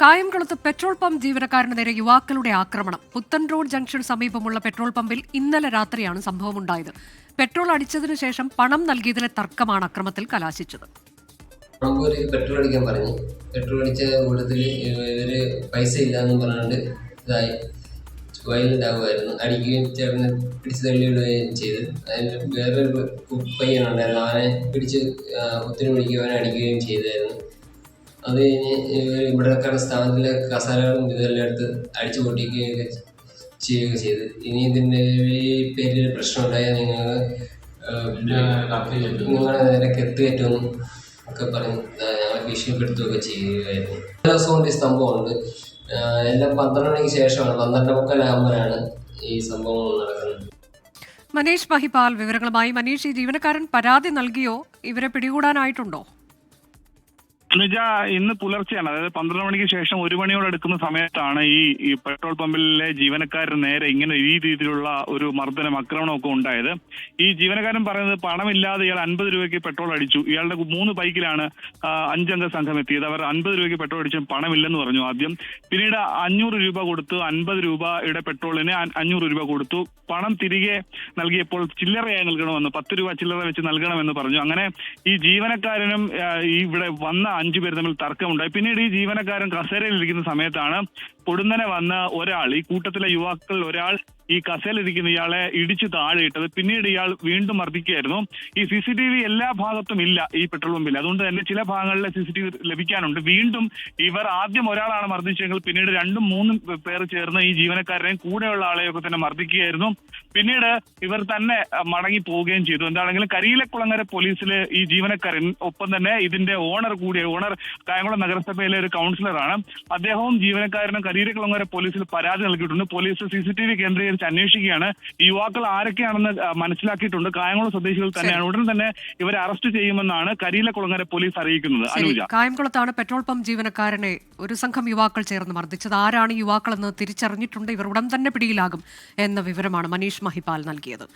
കായംകുളത്ത് petrol pump ജീവനക്കാരന് നേരെ യുവാക്കളുടെ ആക്രമണം. പുത്തൻ റോഡ് ജംഗ്ഷൻ സമീപമുള്ള പെട്രോൾ പമ്പിൽ ഇന്നലെ രാത്രിയാണ് സംഭവമുണ്ടായത്. പെട്രോൾ അടിച്ചതിനു ശേഷം പണം നൽകിയതിലെ തർക്കമാണ് അക്രമത്തിൽ കലാശിച്ചത്. പെട്രോൾ അടിക്കാൻ പറഞ്ഞു. പെട്രോൾ അടിച്ച കൂട്ടത്തിൽ ഇവർ പൈസ ഇല്ലാന്ന് പറഞ്ഞുകൊണ്ട് ഇതായി. വയലന്റ് ആകുമായിരുന്നു അടിക്കുകയും ചേർന്ന് പിടിച്ച് തള്ളിയിടുകയും ചെയ്ത്. അതിന്റെ വേറൊരു പയ്യനുണ്ടായിരുന്നു. അവനെ പിടിച്ച് ഒത്തിരി പിടിക്കുകയും അവനെ അടിക്കുകയും ചെയ്തായിരുന്നു. അത് കഴിഞ്ഞ് ഇവിടെ ഇവിടെക്കാരുടെ സ്ഥാനത്തിലെ കസാലകളും ഇതെല്ലാം എടുത്ത് അടിച്ചു പൊട്ടിക്കുകയൊക്കെ ചെയ്യുകയൊക്കെ ചെയ്ത്. ഇനി ഇതിന്റെ ഈ പേരിൽ പ്രശ്നമുണ്ടായാൽ നിങ്ങൾ നിങ്ങളെ നേരെ കയറ്റും ഒക്കെ പറഞ്ഞ് ആ, ഞങ്ങളെ ഭീഷണിപ്പെടുത്തുകയൊക്കെ ചെയ്യുകയായിരുന്നു. എല്ലാ ദിവസവും കൊണ്ട് ഈ സംഭവമുണ്ട്. എല്ലാം പന്ത്രണ്ട് മണിക്ക് ശേഷമാണ് പന്ത്രണ്ട് മുക്കാലാകുമ്പോഴാണ് ഈ സംഭവങ്ങൾ നടക്കുന്നത്. മനീഷ് മഹിപാൽ വിവരങ്ങളുമായി. മനീഷ് ഈ ജീവനക്കാരൻ പരാതി നൽകിയോ? ഇവരെ പിടികൂടാനായിട്ടുണ്ടോ? എന്നുവെച്ചാ ഇന്ന് പുലർച്ചെയാണ് അതായത് പന്ത്രണ്ട് മണിക്ക് ശേഷം ഒരു മണിയോട് എടുക്കുന്ന സമയത്താണ് ഈ പെട്രോൾ പമ്പിലെ ജീവനക്കാരന് നേരെ ഇങ്ങനെ ഈ രീതിയിലുള്ള ഒരു മർദ്ദനം ആക്രമണമൊക്കെ ഉണ്ടായത്. ഈ ജീവനക്കാരൻ പറയുന്നത് പണമില്ലാതെ ഇയാൾ അൻപത് രൂപയ്ക്ക് പെട്രോൾ അടിച്ചു. ഇയാളുടെ മൂന്ന് ബൈക്കിലാണ് അഞ്ചംഗ സംഘം എത്തിയത്. അവർ അൻപത് രൂപയ്ക്ക് പെട്രോൾ അടിച്ചു പണമില്ലെന്ന് പറഞ്ഞു ആദ്യം. പിന്നീട് അഞ്ഞൂറ് രൂപ കൊടുത്തു അൻപത് രൂപയുടെ പെട്രോളിന് അഞ്ഞൂറ് രൂപ കൊടുത്തു. പണം തിരികെ നൽകിയപ്പോൾ ചില്ലറയായി നൽകണമെന്ന് പത്ത് രൂപ ചില്ലറ വെച്ച് നൽകണമെന്ന് പറഞ്ഞു. അങ്ങനെ ഈ ജീവനക്കാരനും ഇവിടെ വന്ന അഞ്ചു പേര് തമ്മിൽ തർക്കമുണ്ടായി. പിന്നീട് ഈ ജീവനക്കാരൻ കസേരയിൽ ഇരിക്കുന്ന സമയത്താണ് പൊടുന്നനെ വന്ന ഒരാൾ ഈ കൂട്ടത്തിലെ യുവാക്കൾ ഒരാൾ ഈ കസേലിരിക്കുന്ന ഇയാളെ ഇടിച്ച് താഴെ ഇട്ടത്. പിന്നീട് ഇയാൾ വീണ്ടും മർദ്ദിക്കുകയായിരുന്നു. ഈ സി സി ടി വി എല്ലാ ഭാഗത്തും ഇല്ല ഈ പെട്രോൾ പമ്പിൽ അതുകൊണ്ട് തന്നെ ചില ഭാഗങ്ങളിലെ സി സി ടി വി ലഭിക്കാനുണ്ട്. വീണ്ടും ഇവർ ആദ്യം ഒരാളാണ് മർദ്ദിച്ചെങ്കിൽ പിന്നീട് രണ്ടും മൂന്നും പേർ ചേർന്ന് ഈ ജീവനക്കാരനെയും കൂടെയുള്ള ആളെയൊക്കെ തന്നെ മർദ്ദിക്കുകയായിരുന്നു. പിന്നീട് ഇവർ തന്നെ മടങ്ങി പോവുകയും ചെയ്തു. എന്താണെങ്കിലും കരിയിലക്കുളങ്ങര പോലീസിലെ ഈ ജീവനക്കാരൻ ഒപ്പം തന്നെ ഇതിന്റെ ഓണർ കൂടിയ ഓണർ കായംകുളം നഗരസഭയിലെ ഒരു കൗൺസിലറാണ് അദ്ദേഹവും ജീവനക്കാരനും കരിയിലക്കുളങ്ങര പോലീസിൽ പരാതി നൽകിയിട്ടുണ്ട്. Police C C T V കേന്ദ്രീകരിച്ച് അന്വേഷിക്കുകയാണ്. ഈ യുവാക്കൾ ആരൊക്കെയാണെന്ന് മനസ്സിലാക്കിയിട്ടുണ്ട്. കായംകുളം സ്വദേശികൾ തന്നെയാണ്. ഉടൻ തന്നെ ഇവരെ അറസ്റ്റ് ചെയ്യുമെന്നാണ് കരിയിലകുളങ്ങര പോലീസ് അറിയിക്കുന്നത്. അനുജ. കായംകുളത്താണ് പെട്രോൾ പമ്പ് ജീവനക്കാരനെ ഒരു സംഘം യുവാക്കൾ ചേർന്ന് മർദ്ദിച്ചത്. ആരാണ് യുവാക്കളെന്ന് തിരിച്ചറിഞ്ഞിട്ടുണ്ട്. ഇവർ ഉടൻ തന്നെ പിടിയിലാകും എന്ന വിവരമാണ് മനീഷ് മഹിപാൽ നൽകിയത്.